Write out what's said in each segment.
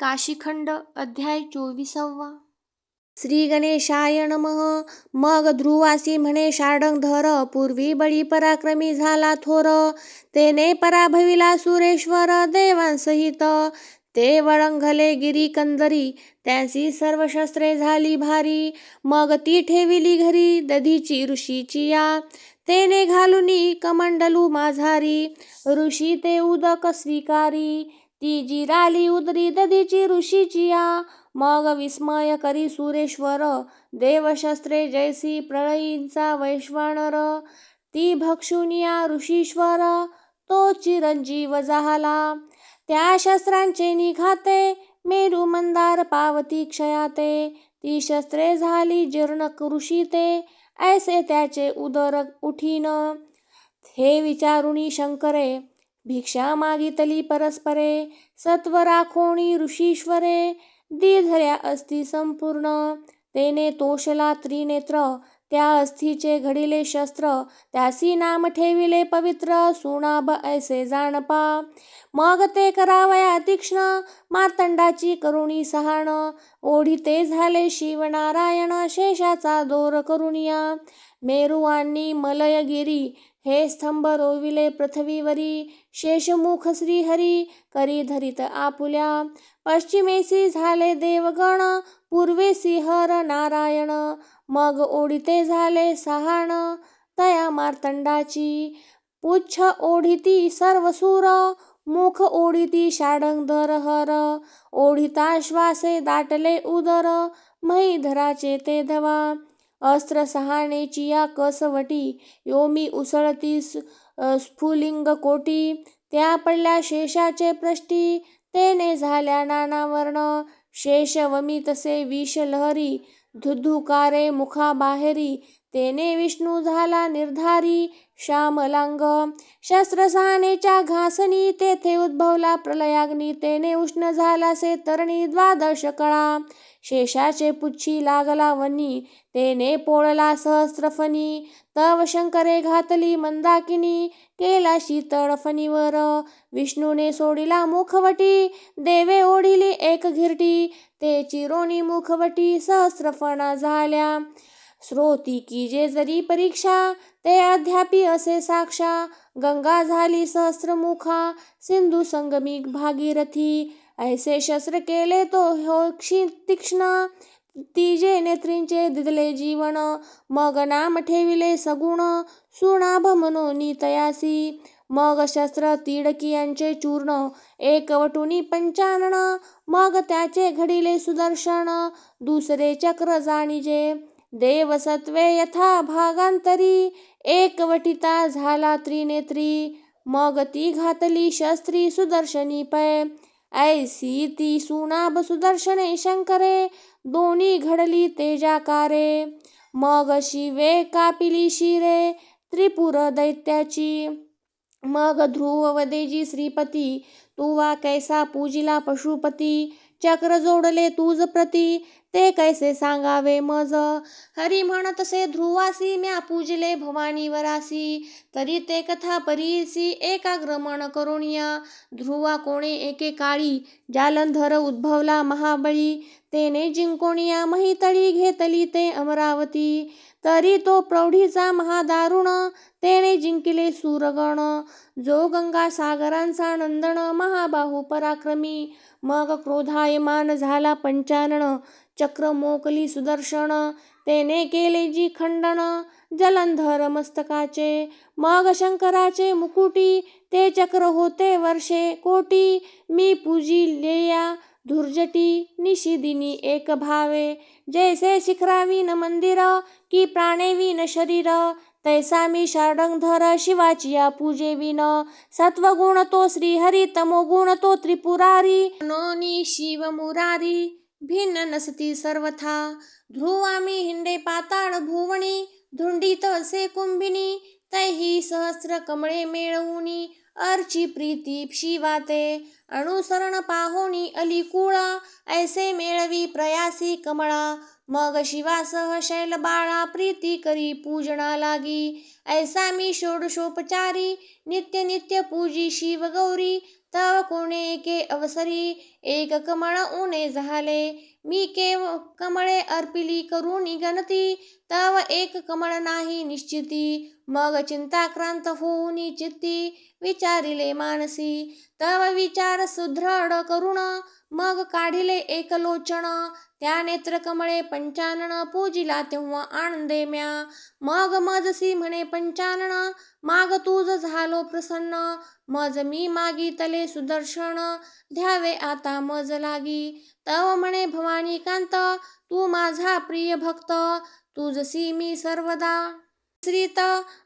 काशीखंड अध्याय चोवीसावा. श्री गणेशाय नमः. मग ध्रुवासी म्हणे शार्डंगधर पूर्वी बळी पराक्रमी झाला थोर. तेने पराभविला सुरेश्वर देवांसहित. ते वळंघले गिरी कंदरी त्यांची सर्व शस्त्रे झाली भारी. मग ती ठेविली घरी दधीची ऋषीची या. तेने घालुनी कमंडलू माझारी ऋषी ते उदक स्वीकारी. ती जिराली उदरी दधीची ऋषीचिया मग विस्मय करी सुरेश्वर देवशस्त्रे जैसी प्रळयींचा वैश्वानर. ती भक्षुनिया ऋषीश्वर तो चिरंजीव झाला त्या शस्त्रांचे निघाते मेरू मंदार पावती क्षयाते. ती शस्त्रे झाली जीर्ण कृषीते ऐसे त्याचे उदर उठीन. हे विचारुणी शंकरे भिक्षा मागितली परस्परे सत्व राखोणी ऋषीश्वरे दीधऱ्या अस्थि संपूर्ण तेने तोषला त्रिनेत्र त्या अस्थीचे घडिले शस्त्र त्यासी नाम ठेविले पवित्र सुणाभ ऐसे जाणपा. मग ते करावया तीक्ष्ण मार्तंडाची करुणी सहाण ओढी ते झाले शिवनारायण शेषाचा दोर करुणिया मेरुवांनी मलयगिरी हे स्तंभ रोविले पृथ्वीवरी शेषमुख श्रीहरी करी धरित आपुल्या. पश्चिमेसी झाले देवगण पूर्वे सिंहर नारायण. मग ओढिते झाले सहाण तया मार्तंडाची पुच्छ ओढिती सर्वसूर मुख ओढिती शाडंगधर हर. ओढिता श्वासे दाटले उदर मही धराचे ते धवा. अस्त्र सहाणेची या कसवटी योमी उसळती स्फुलिंग कोटी त्या पडल्या शेषाचे प्रष्टी. तेने झाल्या नाना वर्ण शेष वमी तसे विष लहरी. धुधुकारे मुखाबाहेरी. तेने विष्णू झाला निर्धारी श्यामलांग. शस्त्रसहानेच्या घासनी तेथे उद्भवला प्रलयाग्नी तेने उष्ण झाला से तरणी द्वादश कळा. शेषाचे पुच्छी लागला वनी तेने पोळला सहस्त्रफणी तव शंकरे घातली मंदाकिनी केला शीतळफणीवर विष्णूने सोडिला मुखवटी देवे ओढिली एक घिरटी. ते चिरोणी मुखवटी सहस्रफणा झाल्या. श्रोती की जे जरी परीक्षा ते अध्यापी असे साक्षा. गंगा झाली सहस्रमुखा सिंधू संगमिक भागीरथी. ऐसे शस्त्र केले तो हो तीक्ष्ण. तिजे नेत्रींचे दिदले जीवन. मग नाम ठेविले सगुण. सुनाभ मनोनी तयासी मग शस्त्र तिडकियांचे चूर्ण. एकवटुनी पंचानन. मग त्याचे घडिले सुदर्शन. दुसरे चक्र जाणीजे. देवसत्वे यथा भागांतरी एकवटिता झाला त्रिनेत्री मग ती घातली शस्त्री सुदर्शनी पै ऐसी ती सुनाब सुदर्शने शंकरे दोन्ही घडली तेजाकारे मग शिवे कापिली शिरे त्रिपुर दैत्याची मग ध्रुव वदेजी श्रीपती तुवा कैसा पूजिला पशुपती चक्र जोडले तुझ प्रती. ते कैसे सांगावे मज? हरी म्हणतसे ध्रुवासी म्या पूजले भवानी वरासी तरी ते कथा परीसी एकाग्रमण करुणिया ध्रुवा कोणे एके काळी जालंधर उद्भवला महाबळी. तेने जिंकोणिया महितळी घेतली ते अमरावती. तरी तो प्रौढीचा महादारुण तेने जिंकले सूरगण. जो गंगा सागरांचा नंदन महाबाहू पराक्रमी. मग क्रोधायमान झाला पंचानन चक्र मोकली सुदर्शन. तेने केले जी खंडन जलंधर मस्तकाचे. मग शंकराचे मुकुटी ते चक्र होते वर्षे कोटी. मी पूजी लेया धुर्जटी निशिदिनी एक भावे। जैसे शिखरावीन मंदिर की प्राणेवीन शरीर। तैसा मी षडंगधर शिवाचिया पूजेविन सत्वगुण तो श्रीहरी तमोगुण तो त्रिपुरारी। नोनी शिव मुरारी भिन्न नसती सर्वथा। ध्रुवामी हिंडे पाताळ भुवणी धुंडीत असे कुंभिनी। तैही सहस्र कमळे मेळवुनी। अर्ची प्रीती शिवाते. अनुसरण पाहोणी अलिकुळा. ऐसे मेळवी प्रयासी कमळा. मग शिवासह शैल बाळा प्रीती करी पूजना लागी. ऐसा मी षोडशोपचारी. नित्य नित्य पूजी शिव गौरी तव कोणे के अवसरी एक कमळ उणे झाले. मी केव कमळे अर्पिली करुणी गणती तव एक कमळ नाही निश्चिती. मग चिंताक्रांत होऊन चित्ती विचारिले मानसी. तव विचार सुदृढ करुण मग काढिले एक लोचन त्या नेत्रकमळे पंचानन पूजिला तेव्हा आनंदे म्या. मग मजसी म्हणे पंचानन माग तुझ झालो प्रसन्न. मज मी मागितले सुदर्शन ध्यावे आता मज लागी. तव म्हणे भवानी कांत तू माझा प्रिय भक्त तुझसी मी सर्वदा. श्रीत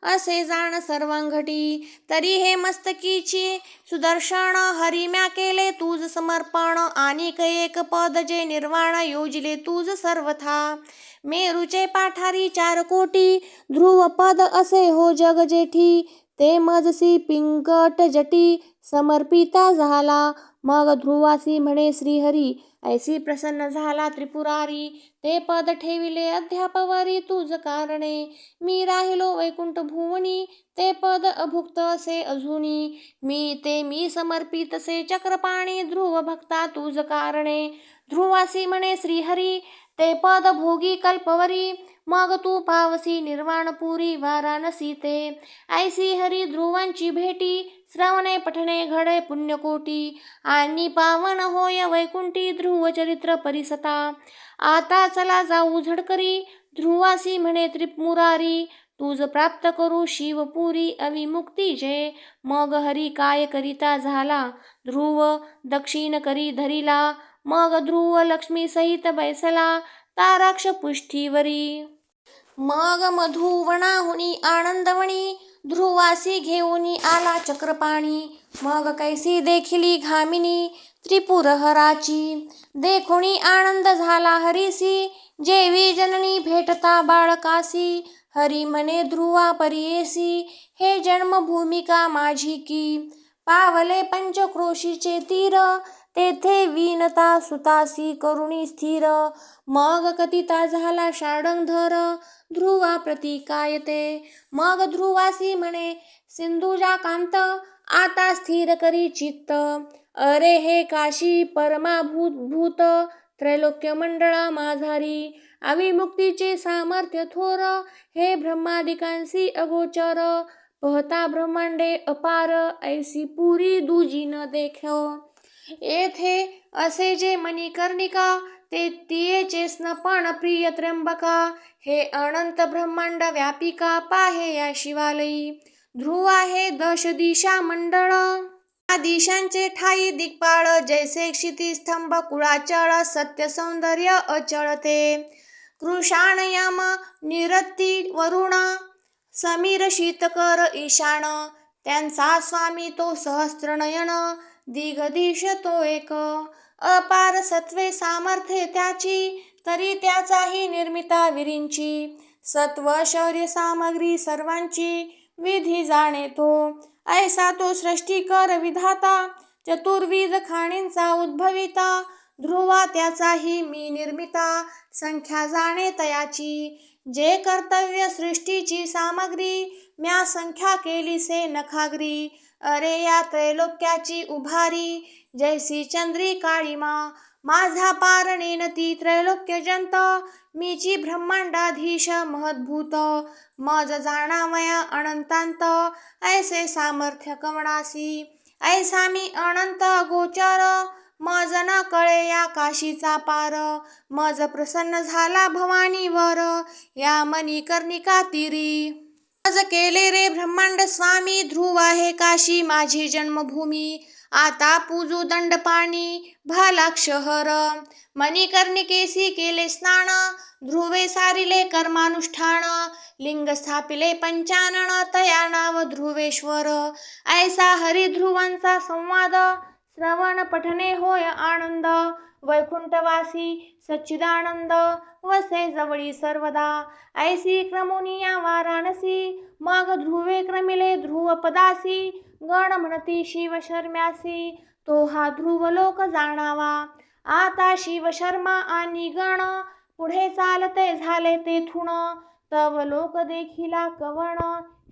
असे जाण सर्वांगटी तरी हे मस्तकीची सुदर्शन हरिम्या केले तुझ समर्पण. आणि एक पद जे निर्वाण योजिले तुझ सर्वथा. मेरूचे पाठारी चार कोटी ध्रुव पद असे हो जग जेठी. ते मजसी पिंगट जटी समर्पिता झाला. मग ध्रुवासी म्हणे श्रीहरी ऐसी प्रसन्न झाला त्रिपुरारी. ते पद ठेविले अध्यापवरी तुझ कारणे. मी राहिलो वैकुंठ भुवनी ते पद अभुक्त असे अजूनी. मी ते मी समर्पित से चक्रपाणी ध्रुव भक्ता तुझ कारणे. ध्रुवासी म्हणे श्रीहरी ते पद भोगी कल्पवरी. मग तू पावसी निर्वाणपुरी वाराणसी ते. ऐसी हरी ध्रुवांची भेटी श्रवणे पठणे घडे पुण्यकोटी. आणि पावन होय वैकुंठी ध्रुव चरित्र परिसता. आता चला जाऊ झडकरी. ध्रुवासी म्हणे त्रिपुरारी तुझ प्राप्त करू शिवपुरी अविमुक्ती जे. मग हरी काय करिता झाला? ध्रुव दक्षिण करी धरिला. मग ध्रुव लक्ष्मी सहित बैसला ताराक्ष पुष्टीवरी मग मधुवणाहुनी आनंदवणी ध्रुवासी घेऊनी आला चक्रपाणी. मग कैसी देखिली घामिनी त्रिपुरहराची. देखुणी आनंद झाला हरीसी जेवी जननी भेटता बाळकासी. हरी म्हणे ध्रुवा परियेसी हे जन्मभूमिका माझी की. पावले पंचक्रोशीचे तीर तेथे विनता सुतासी करुणी स्थिर. मग कथिता झाला शाडंगधर ध्रुवा प्रतिकायते मग ध्रुवासी म्हणे सिंधुजा कांत आता स्थिर करी चित्त. अरे हे काशी परमाभूत भूत त्रैलोक्य मंडळा माझारी अविमुक्तीचे सामर्थ्य थोर हे ब्रह्मादिकांसी अगोचर. पहता ब्रह्मांडे अपार ऐसी पुरी दुजी न देख. येथे असे जे मणिकर्णिका ते तियेचे स्नपण प्रिय त्र्यंबका. हे अनंत ब्रह्मांड व्यापिका पाहे या शिवालयी. ध्रुव आहे दश दिशा मंडळ. या दिशांचे ठाई दिग्पाळ जैसे क्षितिस्तंभ कुळाचळ सत्य सौंदर्य अचळते. कृषाणयाम निरत्ती वरुण समीर शीतकर ईशान त्यांचा स्वामी तो सहस्त्रनयन दिगदिश तो एक. अपार सत्वे सामर्थ्य त्याची तरी त्याचाही निर्मिता विरींची. सत्व शौर्य सामग्री सर्वांची विधी जाणे तो ऐसा तो सृष्टीकर विधाता चतुर्विध खाणींचा उद्भविता ध्रुवा त्याचाही मी निर्मिता संख्या जाणे तयाची. जे कर्तव्य सृष्टीची सामग्री म्या संख्या केली से नखाग्री. अरे या त्रैलोक्याची उभारी जैसी चंद्री काळीमा माझा पार नेनती त्रैलोक्य जंत मीची ब्रह्मांडाधीश महद्भूत. मज जाणावया अनंतांत ऐसे सामर्थ्य कवणासी ऐसा मी अनंत गोचर मज न कळे या काशीचा पार. मज प्रसन्न झाला भवानीवर या मणिकर्णिका तिरी मज केले रे ब्रह्मांड स्वामी ध्रुव आहे काशी माझी जन्मभूमी. आता पूजू दंडपाणी भालाक्षहर मणिकर्णिकेसी केले स्नान ध्रुवे सारिले कर्मानुष्ठान. लिंग स्थापिले पंचानन तया नाव ध्रुवेश्वर. ऐसा हरिध्रुवांचा संवाद श्रवण पठने होय आनंद. वैकुंठवासी सच्चिदानंद वसे जवळी सर्वदा. ऐसी क्रमुनिया वाराणसी मग ध्रुवे क्रमिले ध्रुव पदासी गण म्हणती शिव शर्म्यासी तो हा ध्रुव लोक जाणावा. आता शिव शर्मा आणि गण पुढे चालते झाले तेथून तव लोक देखिला कवण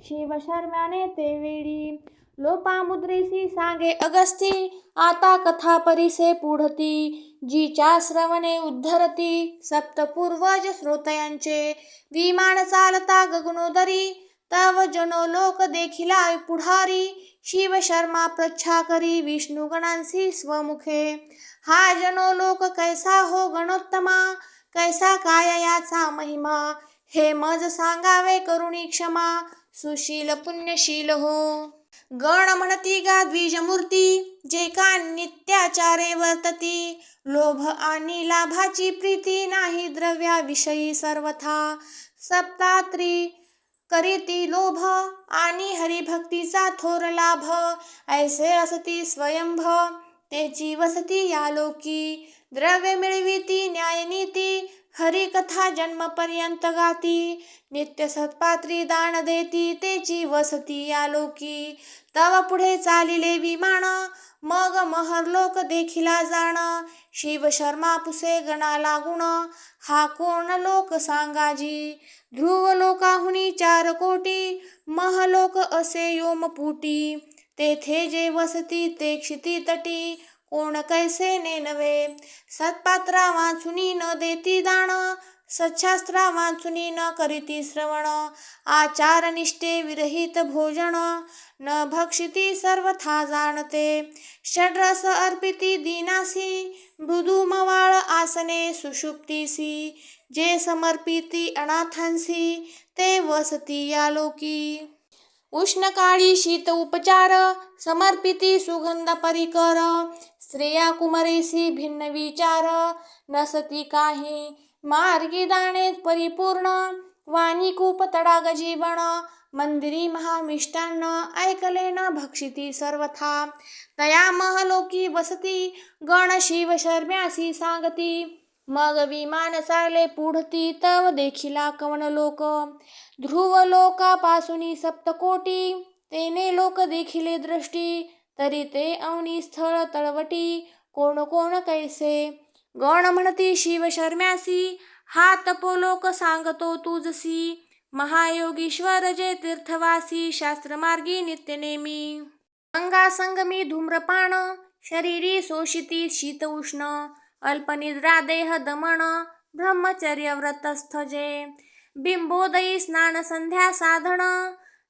शिव शर्म्याने ते वेळी लोपामुद्रेसी सांगे अगस्ती आता कथा परिसे पुढती. जीच्या श्रवणे उद्धरती. सप्तपूर्वज श्रोतयांचे विमान चालता गगनोदरी. तव जनो लोक देखिला पुढारी. शिव शर्मा प्रच्छा करी गणांसी स्वमुखे. हा जनो लोक कैसा हो गणोत्तमा? कैसा काय याचा महिमा? हे मज सांगावे करुणी क्षमा. सुशील पुण्यशील हो. गण म्हणती गा द्विजमूर्ती जे का नित्याचारे वर्तती. लोभ आणि लाभाची प्रीती नाही द्रव्याविषयी सर्वथा. सप्तात्री करीती लोभ आणि हरिभक्तीचा थोर लाभ. ऐसे असती स्वयंभ तेची वसती या लोकी द्रव्य मिळविती न्यायनीती हरिकथा जन्मपर्यंत गाती. नित्य सत्पात्री दान देती तेची वसती या लोकी तव पुढे चालिले विमान मग महरलोक देखिला जाण. शिव शर्मा पुसे गणा लागुण हा कोण लोक सांगाजी? ध्रुव लोकाहुनी चार कोटी महलोक असे योमपुटी तेथे जे वसती ते क्षिती तटी. कोण कैसे नेनवे? सत्पात्रा वाचुनी न देती दान सच्छास्त्रा वाचुनी न करीती श्रवण. आचार निष्ठे विरहित भोजन. न भक्षिती सर्वथा जाणते। षड्रस अर्पिती दीनासी मृदुमवाळ आसने सुषुप्तीसी जे समर्पिती अनाथांसी ते वसती या लोकी। उष्णकाळी शीत उपचार समर्पिती सुगंध परिकर स्त्रिया कुमारीसी भिन्न विचार नसती काही मार्गी दाणे परिपूर्ण वाणी कूप तडाग जीवन मंदिरी महामिष्टान्न ऐकले न भक्षिती सर्वथा। तया महलोकी वसती गण शिव शर्म्यासी सांगती। मग विमान चाले पुढती तव देखिला कवन लोक। ध्रुव लोकापासून सप्तकोटी तेने लोक देखिले दृष्टी। तरी ते अवनी स्थळ तळवटी कोण कोण कैसे। गण म्हणती शिव शर्म्यासी हा तपोलोक सांगतो तुझसी महायोगीश्वर जे तीर्थवासी शास्त्रमार्गी नित्यनेमी अंगासंगमी धूम्रपान शरीरी शोषिती शीत उष्ण अल्पनिद्रा देह दमन ब्रह्मचर्य व्रतस्थ जे. बिंबोदयी स्नान संध्या साधन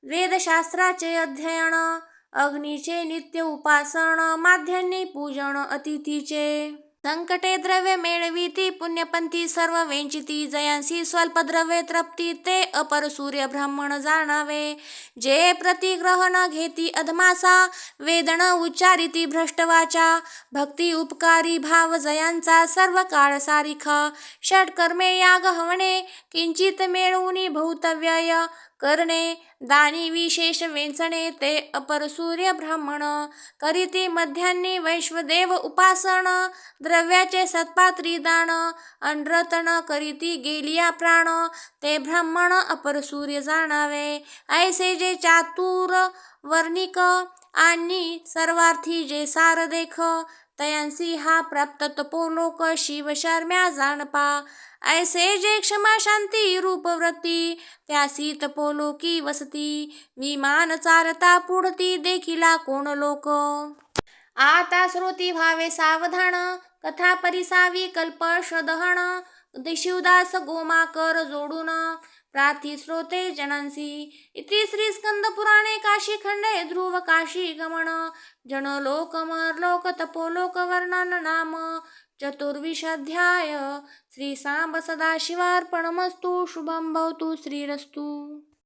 वेदशास्त्राचे अध्ययन अग्नीचे नित्य उपासन माध्यान्नी पूजन अतिथीचे. संकटे द्रव्य मेळविती पुण्यपंथी सर्व वेंचिती जयांसी स्वल्प द्रव्ये तृप्ती ते अपर सूर्य ब्राह्मण जाणावे. जे प्रतिग्रहण घेती अधमासा वेदन उच्चारिती भ्रष्टवाचा भक्ती उपकारी भाव जयांचा सर्व काळ सारिख. षटकर्मे याग हवणे किंचित मिळवून भौतव्यय करणे दानी विशेष वेचणे ते अपर सूर्य ब्राह्मण करीती मध्यान्नी वैश्वदेव उपासन द्रव्याचे सत्पात्री दान अनरतन करीती गेलिया प्राण ते ब्राह्मण अपर सूर्य जाणावे. ऐसे जे चातुर वर्णिक आणि सर्वार्थी जे सार देख तयांसी हा प्राप्त तपोलोक शिव शर्म्या जाणपा. ऐसे जे क्षमा शांती रूपव्रती त्यासी तपोलोकी वसती विमान चारता पुढती देखिला कोण लोक? आता श्रोती भावे सावधान कथा परिसावी कल्प श्रदहण शिवदास गोमाकर जोडून प्रार्थी श्रोते जनांसी इति श्री स्कंद पुराणे काशी खंडे ध्रुव काशी गमन जन लोक लोक तपोलोक वर्णन नाम चतुर्विशाध्याय। श्री सांब सदाशिवार्पणमस्तु। शुभं भवतु। श्रीरस्तु।